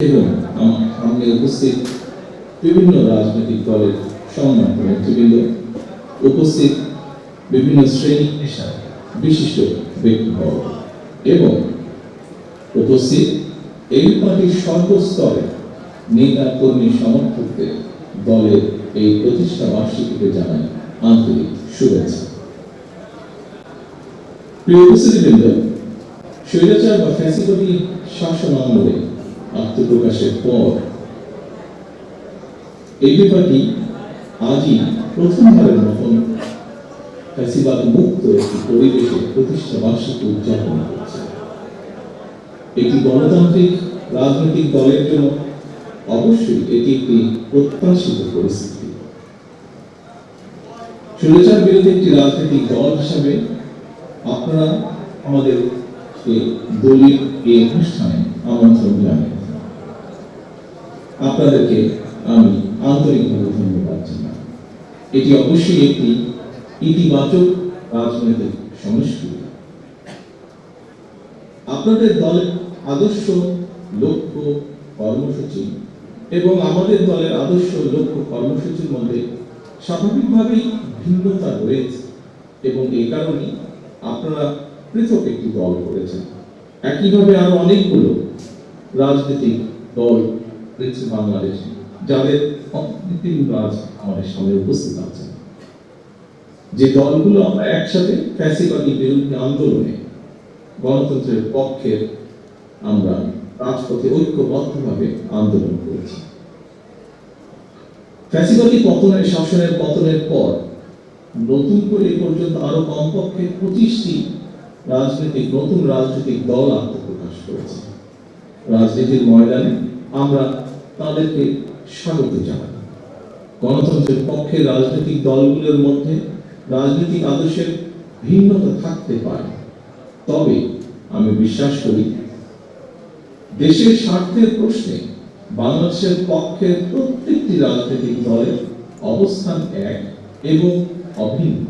আমার উপস্থিত বিভিন্ন রাজনৈতিক দলের সম্মানিত নেতৃবৃন্দ, উপস্থিত বিভিন্ন শ্রেণি পেশার বিশিষ্ট ব্যক্তিবর্গ এবং উপস্থিত এই পার্টির সর্বস্তরে নেতা, কর্মী, সমর্থকদের দলের এই প্রতিষ্ঠা বার্ষিকীতে জানাই আন্তরিক শুভেচ্ছা। প্রিয় উপস্থিতিবৃন্দ, স্বৈরাচার বা ফ্যাসিবাদী শাসন আমলে আত্মপ্রকাশের পর। এই ব্যাপারটি আজই প্রথমবারের মতন ফ্যাসিবাদ মুক্ত একটি পরিবেশে প্রতিষ্ঠা বার্ষিকী উদযাপন করছে। একটি গণতান্ত্রিক রাজনৈতিক দলের জন্য অবশ্যই এটি একটি প্রত্যাশিত পরিস্থিতি। স্বৈরাচার বিরোধী একটি রাজনৈতিক দল হিসাবে আপনারা আমাদের দলীয় এই অনুষ্ঠানে আমন্ত্রণ জানাই। আপনাদেরকে আমি আন্তরিকভাবে ধন্যবাদ জানাই। এটি অবশ্যই একটি ইতিবাচক রাজনৈতিক সংস্কৃতি। আপনাদের দলের আদর্শ, লক্ষ্য, কর্মসূচি এবং আমাদের দলের আদর্শ, লক্ষ্য, কর্মসূচির মধ্যে স্বাভাবিকভাবেই ভিন্নতা রয়েছে এবং এই কারণে আপনারা পৃথক একটি দল করেছেন। একইভাবে আরও অনেকগুলো রাজনৈতিক দল রয়েছে বাংলাদেশে। যাদের নেতৃবৃন্দ আজ আমাদের সামনে উপস্থিত আছেন যে দলগুলো আমরা একসাথে ফ্যাসিবাদী বিরুদ্ধে আন্দোলনে গণতন্ত্রের পক্ষে আমরা রাজপথে ঐক্যবদ্ধভাবে আন্দোলন করেছি। ফ্যাসিবাদী পতনের শাসনের পতনের পর নতুন করে এ পর্যন্ত আরও কমপক্ষে পঁচিশটি রাজনৈতিক, নতুন রাজনৈতিক দল আত্মপ্রকাশ করেছে। রাজনীতির ময়দানে আমরা তাদেরকে স্বাগত জানাই। গণতন্ত্রের পক্ষে রাজনৈতিক দলগুলোর মধ্যে রাজনৈতিক আদর্শের ভিন্নতা থাকতে পারে। তবে আমি বিশ্বাস করি, দেশের স্বার্থের প্রশ্নে বাংলাদেশের পক্ষে প্রত্যেকটি রাজনৈতিক দলের অবস্থান এক এবং অভিন্ন।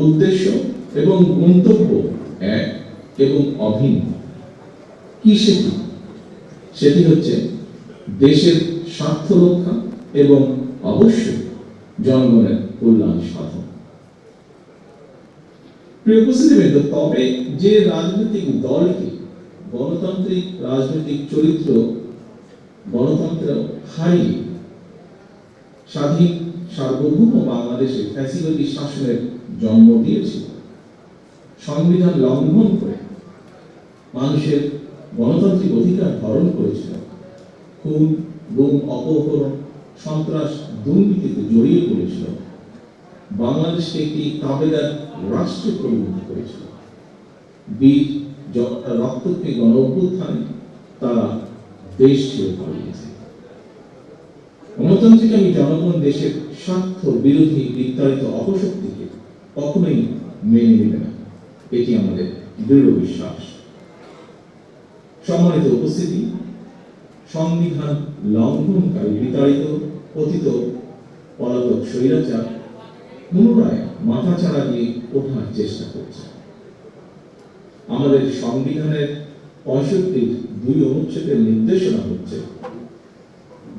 উদ্দেশ্য এবং গন্তব্য এক এবং অভিন্ন। কি সেটি? সেটি হচ্ছে দেশের স্বার্থ রক্ষা এবং অবশ্যই জনগণের কল্যাণ সাধন। প্রিয় তবে যে রাজনৈতিক দলকে গণতান্ত্রিক রাজনৈতিক চরিত্র গণতন্ত্র হারিয়ে স্বাধীন সার্বভৌম বাংলাদেশে ফ্যাসিবাদী শাসনের জন্ম দিয়েছিল সংবিধান লঙ্ঘন করে মানুষের গণতান্ত্রিক অধিকার হরণ করেছিল খুন, গুম, অপহরণ, সন্ত্রাস দুর্নীতিতে জড়িয়ে পড়েছিল। বাংলাদেশকে একটি তাবেদার রাষ্ট্রে পরিণত করেছিল। বীর রক্তকে গণ অভ্যুত্থানে তারা দেশ ছেড়ে পালিয়েছে গণতান্ত্রিক আমি জনগণ দেশের স্বার্থ বিরোধী বিস্তারিত অপশক্তিকে কখনোই মেনে নেবে না। এটি আমাদের দৃঢ় বিশ্বাস। সম্মানিত উপস্থিতি সংবিধান লঙ্ঘনকারী বিতাড়িত পতিত পলাতক স্বৈরাচার পুনরায় মাথাচাড়া দিয়ে ওঠার চেষ্টা করছে। আমাদের সংবিধানের পঁয়ষট্টির দুই অনুচ্ছেদের নির্দেশনা হচ্ছে,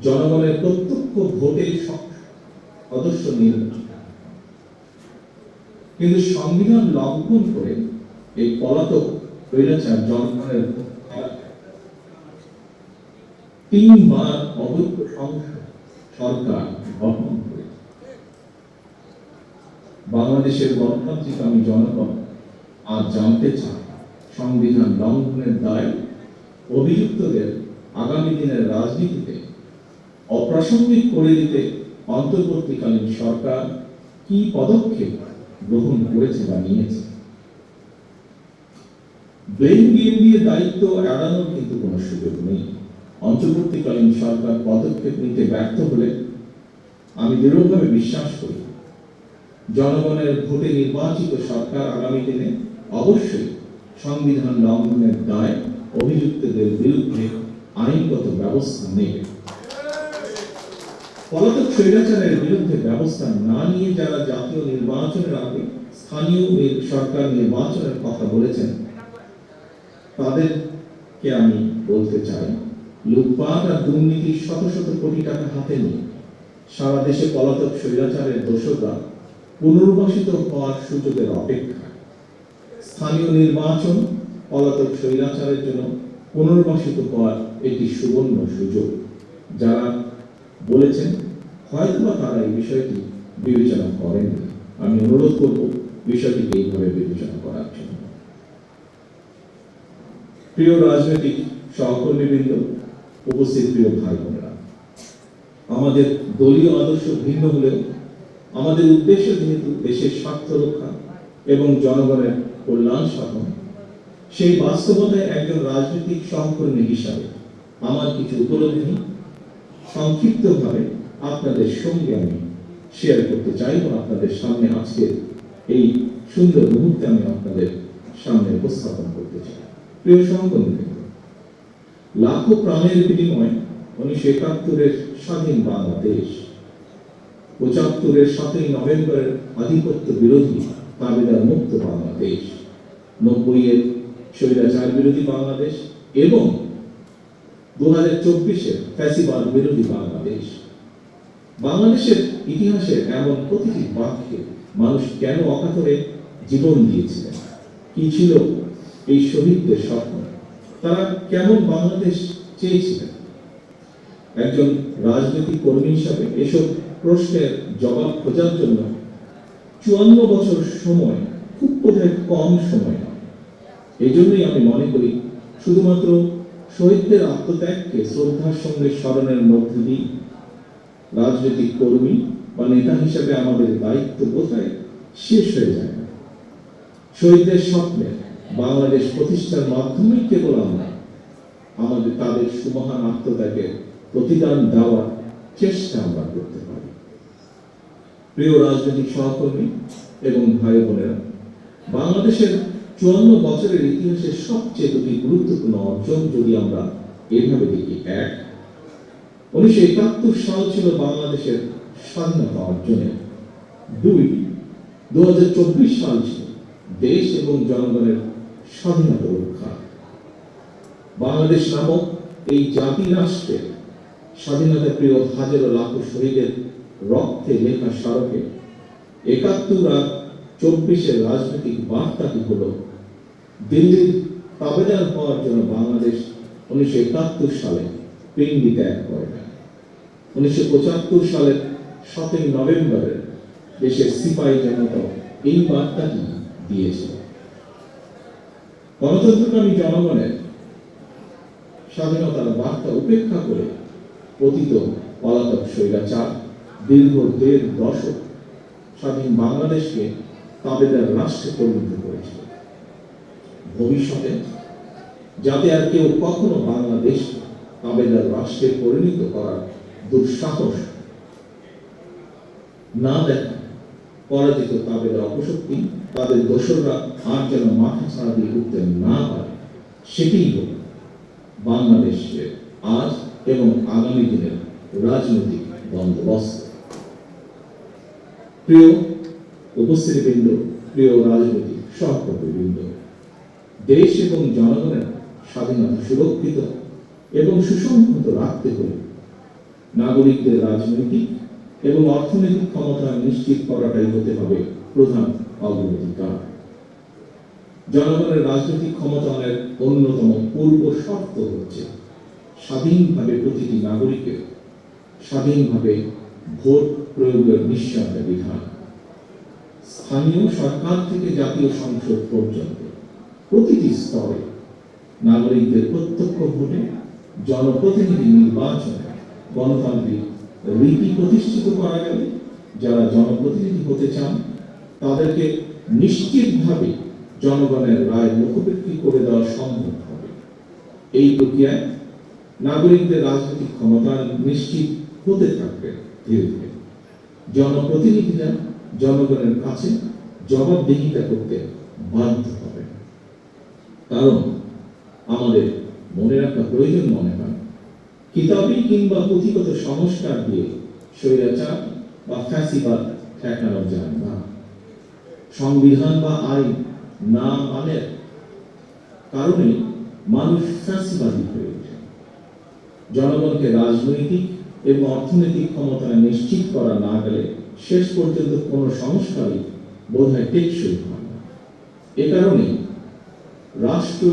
জনগণের প্রত্যক্ষ ভোটে সদস্য নির্বাচন। কিন্তু সংবিধান লঙ্ঘন করে এই পলাতক স্বৈরাচার জনগণের তিনবার সংসদ সরকার গঠন করে। বাংলাদেশের গণতান্ত্রিক আমি জনগণ আজ জানতে চাই সংবিধান লঙ্ঘনের দায় অভিযুক্তদের আগামী দিনের রাজনীতিতে অপ্রাসঙ্গিক করে দিতে অন্তর্বর্তীকালীন সরকার কি পদক্ষেপ গ্রহণ করেছে বা নিয়েছে? ব্লেম গেম দিয়ে দায়িত্ব এড়ানোর কিন্তু কোনো সুযোগ নেই। অন্তর্বর্তীকালীন সরকার পদক্ষেপ নিতে ব্যর্থ হলে আমি দৃঢ়ভাবে বিশ্বাস করি, জনগণের ভোটে নির্বাচিত সরকার আগামী দিনে অবশ্যই সংবিধান লঙ্ঘনের দায় অভিযুক্তদের বিরুদ্ধে আইনগত ব্যবস্থা নেবে। পলাতক স্বৈরাচারের বিরুদ্ধে ব্যবস্থা না নিয়ে যারা জাতীয় নির্বাচনের আগে স্থানীয় সরকার নির্বাচনের কথা বলেছেন, তাদেরকে আমি বলতে চাই লুটপাট আর দুর্নীতির শত শত কোটি টাকা হাতে নিয়ে সারা দেশে পলাতক স্বৈরাচারের দোষকরা পুনর্বাসিত হওয়ার সুযোগের অপেক্ষা। স্থানীয় নির্বাচন পলাতক স্বৈরাচারের জন্য পুনর্বাসিত হওয়ার একটি সুবর্ণ সুযোগ, যারা বলেছেন হয়তোবা তারা এই বিষয়টি বিবেচনা করেন আমি অনুরোধ করব বিষয়টিকে এইভাবে বিবেচনা করার জন্য। প্রিয় রাজনৈতিক সহকর্মীবৃন্দ উপস্থিত প্রিয় ভাই বোনেরা। আমাদের দলীয় আদর্শ ভিন্ন হলেও, আমাদের উদ্দেশ্য যেহেতু দেশের স্বার্থ রক্ষা এবং জনগণের কল্যাণ সাধন, সেই বাস্তবতায় একজন রাজনৈতিক সহকর্মী হিসাবে আমার কিছু উপলব্ধি সংক্ষিপ্তভাবে আপনাদের সঙ্গে আমি শেয়ার করতে চাইব আপনাদের সামনে আজকে এই সুন্দর মুহূর্তে আমি আপনাদের সামনে উপস্থাপন করতে চাই। প্রিয় সহকর্মী লাখো প্রাণের বিনিময়ে উনিশশো একাত্তরের স্বাধীন বাংলাদেশ। পঁচাত্তরের সাতই নভেম্বরের আধিপত্য বিরোধী দাবিদার মুক্ত বাংলাদেশ। নব্বইয়ের স্বৈরাচার বিরোধী বাংলাদেশ এবং দু হাজার চব্বিশের ফ্যাসিবাদ বিরোধী বাংলাদেশ। বাংলাদেশের ইতিহাসের এমন প্রতিটি বাক্যে মানুষ কেন অকাতরে জীবন দিয়েছিলেন? কি ছিল এই শহীদদের স্বপ্ন? তারা কেমন বাংলাদেশ চেয়েছিলেন? একজন রাজনৈতিক কর্মী হিসাবে এসব প্রশ্নের জবাব খোঁজার জন্য চুয়ান্ন বছর সময় খুব বোধহয় কম সময় এই জন্যই আমি মনে করি শুধুমাত্র শহীদদের আত্মত্যাগকে শ্রদ্ধার সঙ্গে স্মরণের মধ্যে দিয়ে রাজনৈতিক কর্মী বা নেতা হিসেবে আমাদের দায়িত্ব কোথায় শেষ হয়ে যায় না। শহীদদের স্বপ্নে বাংলাদেশ প্রতিষ্ঠার মাধ্যমে কেবল আমরা আমাদের তাদের সুমহান আত্মত্যাগের প্রতিদান দেওয়ার চেষ্টা আমরা করতে পারি। প্রিয় রাজনৈতিক সহকর্মী এবং ভাই বোনেরা, বাংলাদেশের চুয়ান্ন বছরের ইতিহাসের সবচেয়ে দুটি গুরুত্বপূর্ণ অর্জন যদি আমরা এভাবে দেখি, এক, উনিশশো একাত্তর সাল ছিল বাংলাদেশের স্বাধীনতা অর্জনের দুই দু সাল ছিল দেশ এবং জনগণের স্বাধীনতা রক্ষা। বাংলাদেশ নামক এই জাতি রাষ্ট্রের স্বাধীনতা প্রিয় হাজারো লাখো শহীদের রক্তে লেখা স্মারকে একাত্তর আর চব্বিশের রাজনৈতিক বার্তাটি হল, দিল্লির তাবেদার হওয়ার জন্য বাংলাদেশ উনিশশো একাত্তর সালে পিন্ডি ত্যাগ করে না উনিশশো পঁচাত্তর সালের সতেরোই নভেম্বরের দেশের সিপাহী জনতা এই বার্তাটি দিয়েছে। গণতন্ত্রকামী জনগণের স্বাধীনতার বার্তা উপেক্ষা করে পতিত পলাতক স্বৈরাচার, দীর্ঘ দেড় দশক স্বাধীন বাংলাদেশকে তাবেদার রাষ্ট্রে পরিণত করেছিল। ভবিষ্যতে যাতে আর কেউ কখনো বাংলাদেশ তাবেদার রাষ্ট্রে পরিণত করার দুঃসাহস না দেখা পরাজিত তাদের অপশক্তি, তাদের দোসররা আর যেন মাথা ছাড়া দিয়ে উঠতে না পারে, সেটাই হোক বাংলাদেশের আজ এবং আগামী দিনের রাজনৈতিক বন্দোবস্ত। প্রিয় উপস্থিতিবৃন্দ, প্রিয় রাজনৈতিক সহকর্মীবৃন্দ, দেশ এবং জনগণের স্বাধীনতা সুরক্ষিত এবং সুসংহত রাখতে হলে নাগরিকদের রাজনৈতিক এবং অর্থনৈতিক ক্ষমতা নিশ্চিত করাটাই হতে হবে প্রধান অগ্রাধিকার জনগণের রাজনৈতিক ক্ষমতায়নের অন্যতম পূর্ব শর্ত হচ্ছে স্বাধীনভাবে প্রতিটি নাগরিকের স্বাধীনভাবে ভোট প্রয়োগের নিশ্চয়তা বিধান। স্থানীয় সরকার থেকে জাতীয় সংসদ পর্যন্ত প্রতিটি স্তরে নাগরিকদের প্রত্যক্ষ ভোটে জনপ্রতিনিধি নির্বাচনে গণতান্ত্রিক রীতি প্রতিষ্ঠিত করা গেলে যারা জনপ্রতিনিধি হতে চান, তাদেরকে নিশ্চিতভাবে জনগণের রায় মুখোমুখি করে দেওয়া সম্ভব হবে। এই প্রক্রিয়ায় নাগরিকদের রাজনৈতিক ক্ষমতা নিশ্চিত হতে থাকবে ধীরে ধীরে। জনপ্রতিনিধিরা জনগণের কাছে জবাবদিহিতা করতে বাধ্য হবে। কারণ আমাদের মনে রাখা প্রয়োজন মনে হয় কিতাবি কিংবা পুঁথিগত সংস্কার দিয়ে স্বৈরাচার বা ফ্যাসিবাদ ঠেকানো যায় না সংবিধান বা আইন না মানের কারণে মানুষ ফ্যাসিবাদী হয়ে ওঠে। জনগণকে রাজনৈতিক এবং অর্থনৈতিক ক্ষমতা নিশ্চিত করা না গেলে শেষ পর্যন্ত কোনো সংস্কারই বোধহয় টেকসই হয় না। এ কারণে রাষ্ট্র,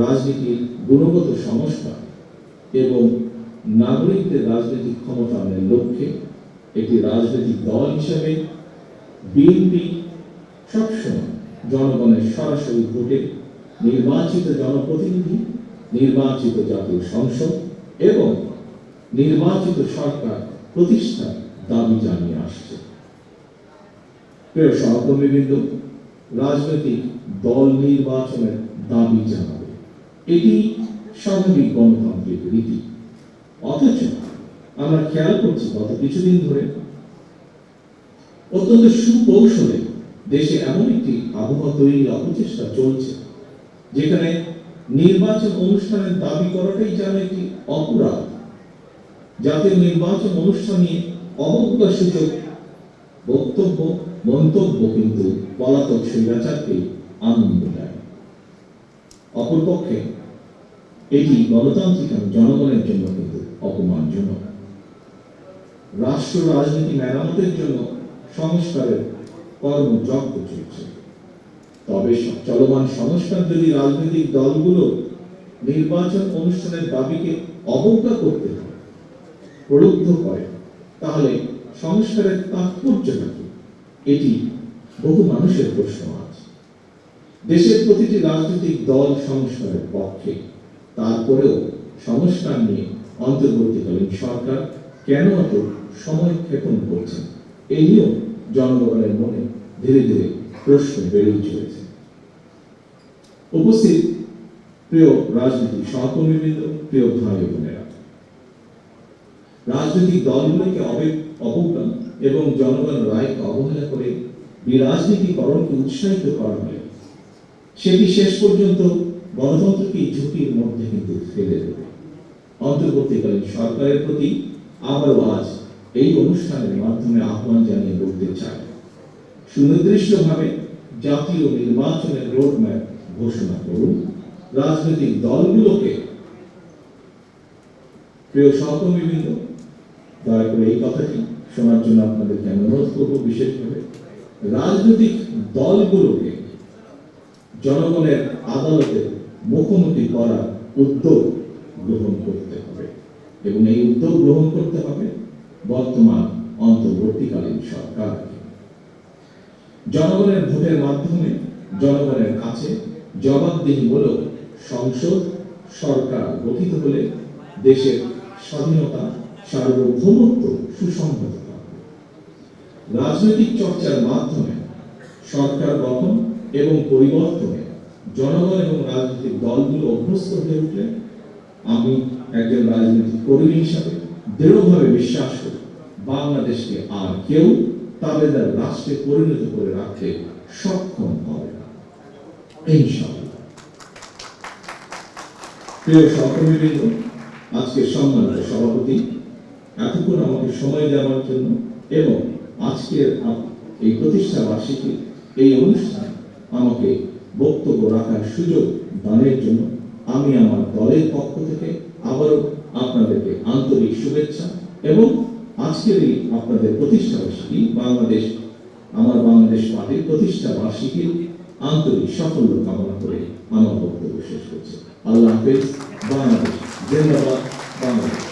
রাজনীতির গুণগত সংস্কার এবং নাগরিকদের রাজনৈতিক ক্ষমতায়নের লক্ষ্যে একটি রাজনৈতিক দল হিসেবে বিএনপি সবসময় জনগণের সরাসরি ভোটে নির্বাচিত জনপ্রতিনিধি, নির্বাচিত জাতীয় সংসদ এবং নির্বাচিত সরকার প্রতিষ্ঠার দাবি জানিয়ে আসছে। প্রিয় সহকর্মীবৃন্দ, রাজনৈতিক দল নির্বাচনের দাবি জানাবে। এটি স্বাভাবিক গণতান্ত্রিক রীতি। অথচ আমরা খেয়াল করছি গত কিছুদিন ধরে অত্যন্ত সুকৌশলে দেশে এমন একটি আবহাওয়া তৈরির অপচেষ্টা চলছে, যেখানে নির্বাচন অনুষ্ঠানের দাবি করাটাই যেন একটি অপরাধ। জাতীয় নির্বাচন অনুষ্ঠান নিয়ে অবজ্ঞা সূচক বক্তব্য, মন্তব্য কিন্তু পলাতক স্বৈরাচারকে আনন্দ দেয়। অপরপক্ষে এটি গণতান্ত্রিক জনগণের জন্য অপমানজনক। রাষ্ট্র রাজনীতি মেরামতের জন্য সংস্কারের কর্মযজ্ঞ চলছে। তবে চলমান সংস্কার যদি রাজনৈতিক দলগুলো নির্বাচন অনুষ্ঠানের দাবিকে অবজ্ঞা করতে প্রলুব্ধ করে, তাহলে সংস্কারের তাৎপর্য কি? এটি বহু মানুষের প্রশ্ন আছে দেশের প্রতিটি রাজনৈতিক দল সংস্কারের পক্ষে, তারপরেও সংস্কার নিয়ে অন্তর্বর্তীকালীন সরকার কেন এত সময় ক্ষেপণ করছেন এই নিয়েও জনগণের মনে ধীরে ধীরে প্রশ্ন বেড়েই চলেছে উপস্থিত প্রিয় রাজনীতি সহকর্মীবৃন্দ, প্রিয় ভাই বোনেরা, রাজনৈতিক দলগুলোকে অবজ্ঞা এবং জনগণ রায়কে অবহেলা করে বিরাজনীতিকরণকে উৎসাহিত করা হয় সেটি শেষ পর্যন্ত গণতন্ত্রকে ঝুঁকির মধ্যে কিন্তু ফেলে দেবে। অন্তর্বর্তীকালীন সরকারের প্রতি আবারও আজ এই অনুষ্ঠানের মাধ্যমে আহ্বান জানিয়ে বলতে চাই। সুনির্দিষ্টভাবে জাতীয় নির্বাচনের রোডম্যাপ ঘোষণা করুন। রাজনৈতিক দলগুলোকে। প্রিয় সহকর্মীবৃন্দ, দয়া করে এই কথাটি শোনার জন্য আপনাদেরকে আমি অনুরোধ করব বিশেষভাবে। রাজনৈতিক দলগুলোকে জনগণের আদালতে মুখোমুখি করার উদ্যোগ গ্রহণ করতে হবে। এবং এই উদ্যোগ গ্রহণ করতে হবে বর্তমান অন্তর্বর্তীকালীন সরকারকে। জনগণের ভোটের মাধ্যমে, জনগণের কাছে জবাবদিহিমূলক সংসদ, সরকার গঠিত হলে দেশের স্বাধীনতা, সার্বভৌমত্ব সুসংহত হবে। রাজনৈতিক চর্চার মাধ্যমে সরকার গঠন এবং পরিবর্তনে জনগণ এবং রাজনৈতিক দলগুলো অভ্যস্ত হয়ে উঠলে আমি একজন রাজনৈতিক কর্মী হিসাবে দৃঢ়ভাবে বিশ্বাস করি, বাংলাদেশকে আর কেউ তাবেদার রাষ্ট্রে পরিণত করে রাখতে সক্ষম হবে না। ইনশাআল্লাহ। প্রিয় সহকর্মীবৃন্দ, আজকে সম্মানিত সভাপতি, এতক্ষণ আমাকে সময় দেওয়ার জন্য এবং আজকের এই প্রতিষ্ঠা বার্ষিকী এই অনুষ্ঠানে আমাকে বক্তব্য রাখার সুযোগ দানের জন্য আমি আমার দলের পক্ষ থেকে আবারও আপনাদেরকে আন্তরিক শুভেচ্ছা এবং আজকের এই আপনাদের প্রতিষ্ঠা বার্ষিকী বাংলাদেশ, আমার বাংলাদেশ পার্টির প্রতিষ্ঠা বার্ষিকীর আন্তরিক সাফল্য কামনা করে আমার বক্তব্য শেষ করছে। আল্লাহ হাফিজ, বাংলাদেশ, জিন্দাবাদ, বাংলাদেশ।